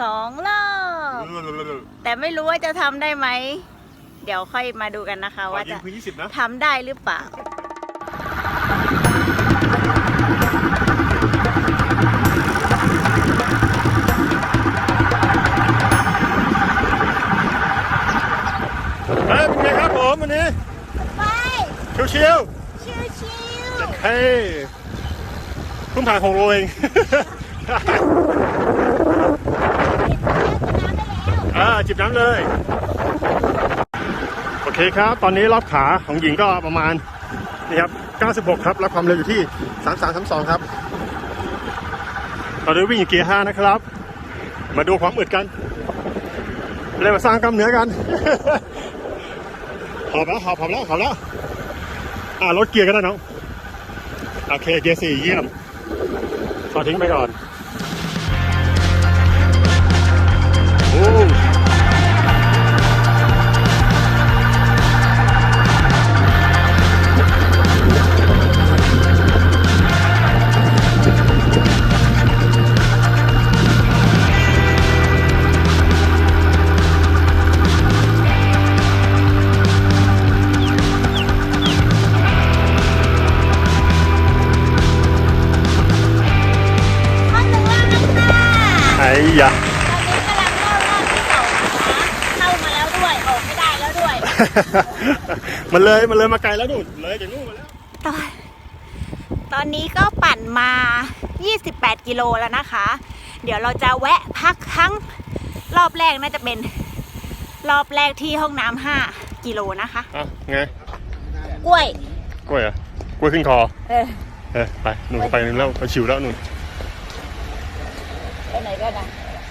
สองรอบแต่ไม่รู้ว่าจะทำได้ไหม เดี๋ยวค่อยมาดูกันนะคะ ว่ายิจะงพื้นยี่สิบนะทำได้หรือเปล่าเฮ้ยเป็นไงครับผมวันนี้ไปชิวชิวๆเฮ้ยเพิ่งผ่านหกโลเอง อ่าจิบน้ำเลย โอเคครับ ตอนนี้รอบขาของหญิงก็ประมาณนี่ครับ 96 ครับรับความเร็วอยู่ที่ 3332 ครับเราได้วิ่งอยู่เกียร์ 5 นะครับ มาดูความอึดกัน เลยมาสร้างกล้ามเนื้อกัน หอบแล้วหอบหอบแล้วหอบแล้ว อ่าลดเกียร์กันได้น้อง โอเค เกียร์สี่เยี่ยม ขอทิ้งไปก่อน โมันเลยมันเลยมาไกลแล้วนู่นเลยจากนู่นมาแล้วตอนตอนนี้ก็ปั่นมา 28 กิโลแล้วนะคะ เดี๋ยวเราจะแวะพักครั้งรอบแรกน่าจะเป็นรอบแรกที่ห้องน้ำ5กิโลนะคะอะไงกล้วยกล้วยเหรอะกล้วยขึ้นคอ เออเออไปหนูไปนึงแล้วไปชิวแล้วหนูไปไหนก็ได้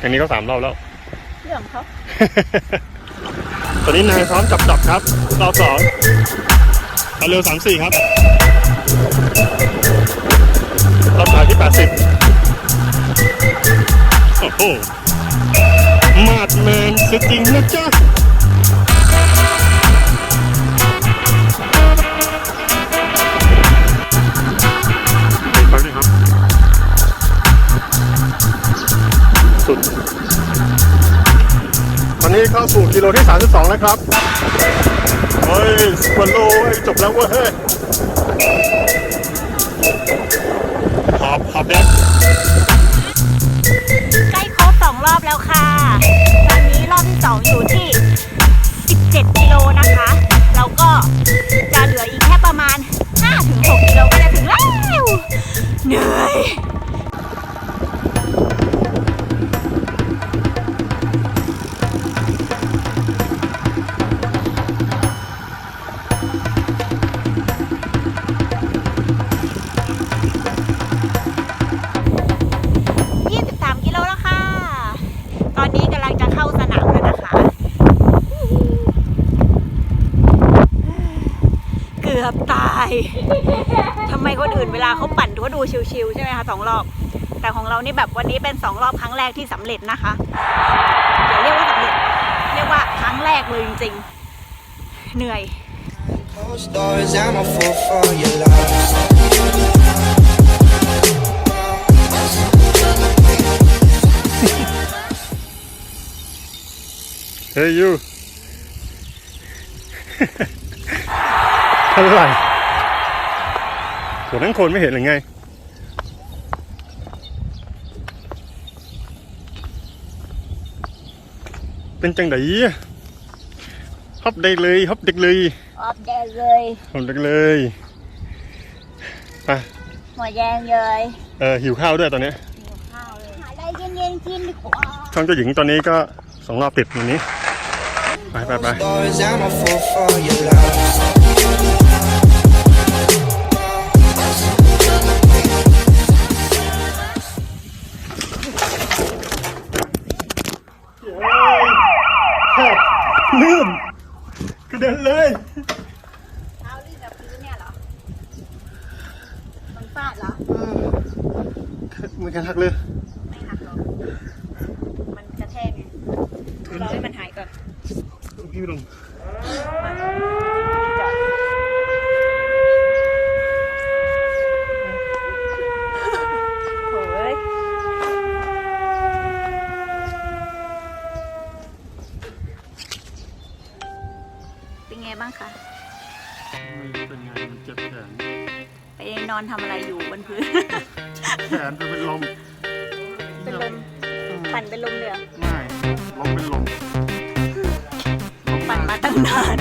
อันนี้ก็สามรอบแล้ว เรื่องของเขา ตอนนี้นายพร้อมจับจับครับรอบสองเอาเร็วสามสี่ครับรอบสามที่แปดสิบโอ้โหมาดแมนสจริงนะจ๊ะ อนนี้เข้าสู่กิโลที่ 32 แล้วครับ เฮ้ยสปนโลเฮ้ยจบแล้วเว้ยหอบหอบแดกใกล้ครบสองรอบแล้วค่ะ ตอนนี้รอบที่สองอยู่ที่ 17 กิโลนะคะ แล้วก็จะเหลืออีกแค่ประมาณ 5-6 กิโลก็จะถึงแล้วเหนื่อย กือบตายทำไมคนอื่นเวลาเขาปั่นเขาดูชิวๆใช่ไหมคะสองรอบ แต่ของเรานี่แบบวันนี้เป็นสองรอบครั้งแรกที่สำเร็จนะคะอย่าเรียกว่าสำเร็จ เรียกว่าครั้งแรกเลยจริงๆ เหนื่อย Closed doors, เฮ้ยยูอะไรหัวทั้งคนไม่เห็นหรือไงเป็นจังไดฮอบเด็กเลยฮอบเด็กเลยออบแดงเลยฮอบเด็กเลยไปหัวแดงเลยเออหิวข้าวด้วยตอนนี้ข้าวเลยหาอะไรเย็นๆกินดีกว่าช่องเจ้าหญิงตอนนี้ก็สองรอบติดวันนี้ ไปไปไป ลื่นกระเด็นเลยเท้าลื่นกับพื้นเนี่ยเหรอ มันฟาดเหรอ มือกันหักเลย ไม่หักหรอก มันกระแทกไงรอให้มันหายก่อนพี่ลง ไปนอนทำอะไรอยู่บนพื้น แขนจะเป็นลมเป็นลม ปั่นเป็นลมเลยเหรอไม่ลมเป็นลมปั่นมาตั้งนาน